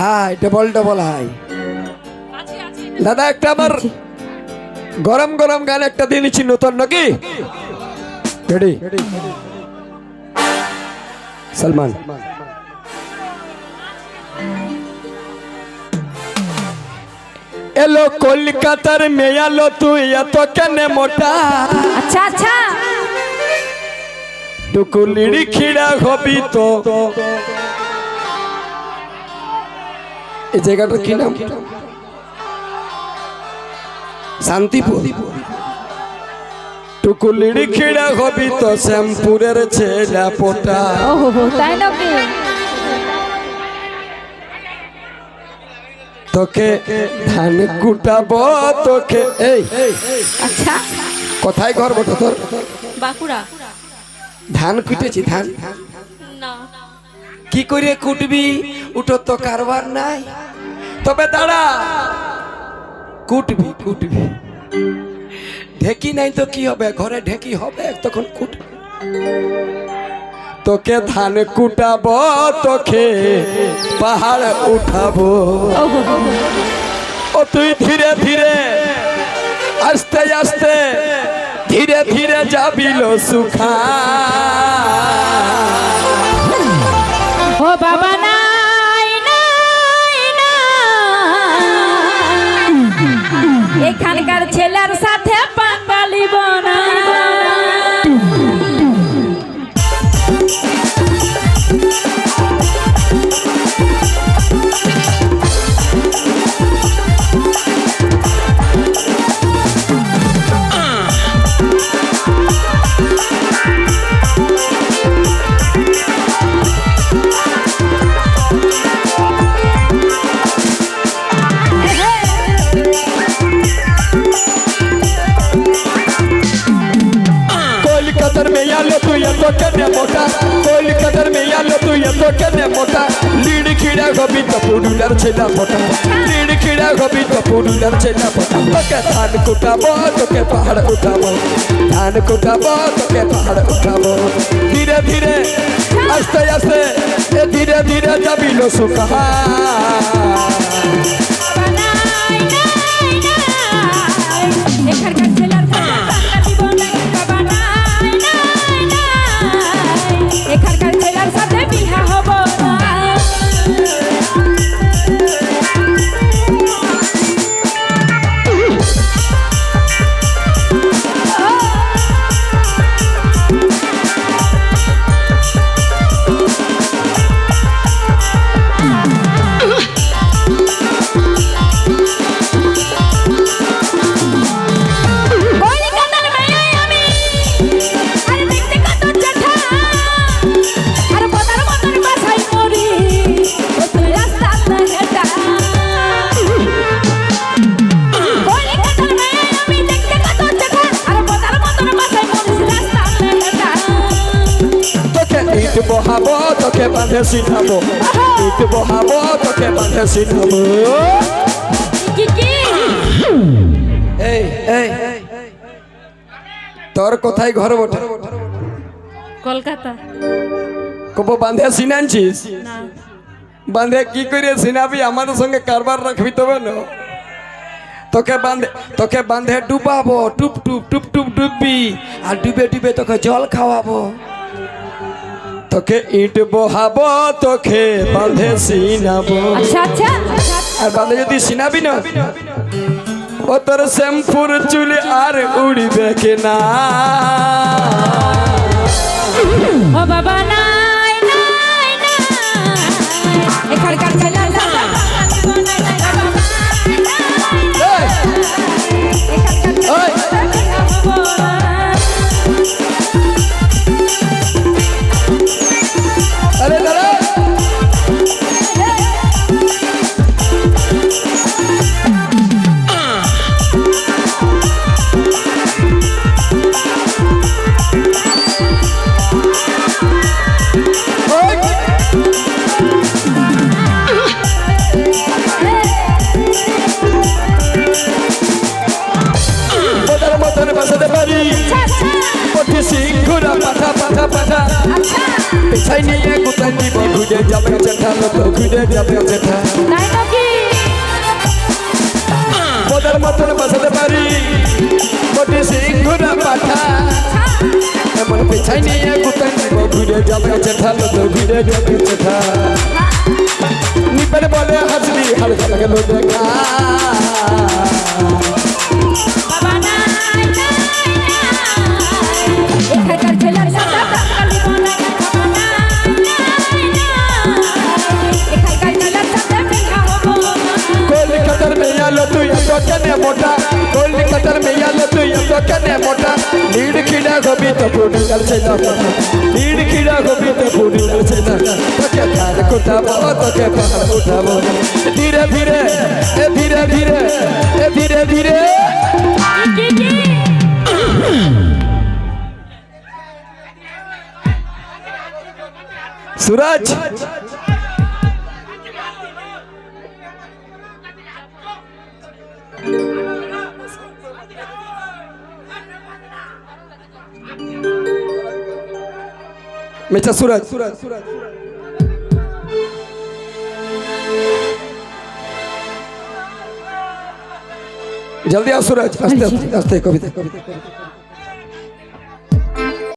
High double double high. দাদা একটা আমার গরম গরম গান একটা দিয়ে নিচ্ছি নতুন নাকি? রেডি সলমান। এলো কলকাতার মেয়ালো তুই এত কেনে মোটা? আচ্ছা আচ্ছা। টুকুলিড়ি খিড়া হবি তো এই জায়গাটার কি নাম? শান্তিপুর। টুকুলিড়ি খিড়া হবি তো শ্যামপুরের ছেলা পোটা। তাই নাকি? তোকে ধান কুটাবো তোকে এই। আচ্ছা। কোথায় ঘর বটো তোর? বাঁকুড়া। ধান কুটেছি ধান। না। কি করে কুটবি? উঠো তো, কারবার নাই। তবে দাঁড়া। কুটবি কুটবি। ঢেকি নাই তো কি হবে? ঘরে ঢেকি হবে? তখন কুট তোকে ধান কুটাবো, তোকে পাহাড় উঠাবো। ও তুই ধীরে ধীরে। আস্তে আস্তে। ধীরে ধীরে যাবিল সুখা। ও বাবা ছেলের সাথে পাঙ্গালিব না কলকাতার এত কেনে মোটা, কলকাতার মেয়ালো তুই এত কেনে মোটা। লিড খিড়া হবি তো পুরুলার ছেলা ফোটা। লিড খিড়া হবি তো পুরুলার ছেলা ফোটা। তোকে ধান কুটাবো, তোকে পাহাড় উঠাবো। ধান কুটাবো, তোকে পাহাড় উঠাবো। ধীরে ধীরে, আস্তে আস্তে ধীরে ধীরে সুখা নাই নাই নাই এখানকার ইট বহাবো তোকে বাঁধে শিখাবো ইট বহাবো তোকে কি কি এই এই তোর কোথায় ঘর বটে কলকাতা কব বাঁধে সিনানছিস বাঁধে কি করে সিনাবি আমাদের সঙ্গে কারবার রাখবি তবে না তোকে বাঁধে তোকে বাঁধে ডুবাবো টুপ টুপ টুপ টুপ ডুববি আর ডুবে ডুবে তোকে জল খাওয়াবো তোকে ইট বহাবো তোকে বাঁধে সিনাবো। আচ্ছা আচ্ছা। আর বাঁধে যদি সিনাবি না ও তোর শ্যাম্পুর চুলে আর উড়বে কিনা। ও বাবা পঠি সিংহুরা পাঠা পাঠা পাঠা। আচ্ছা। পেছাই নিয়ে কোথায় দিব ঘুরে যাবে জেঠা লোক ঘুরে যাবে নাকি বদার মতন বাসাতে পারি। কোটি সিংহুরা পাঠা। এমন পেছাই নিয়ে কোথায় দিব ঘুরে যাবে জেঠা লোক ঘুরে যাবে জেঠা নিপের বলে হাসলি হালকা গেল দেখা বাবা নাই। কেনে মোটা লীড খিড়া গবি তো পুরি গলছে না। লীড খিড়া গবি তো পুরি গলছে না। তোকে ধার কোটাবো তোকে পাহাড় উঠাবো ধীরে ধীরে, এ ধীরে ধীরে, এ ধীরে ধীরে। কি মেচা সুরাজ সুরাজ সুরাজ জলদি আও সুরাজ আস্তে আস্তে আস্তে কবিতা কবিতা কবিতা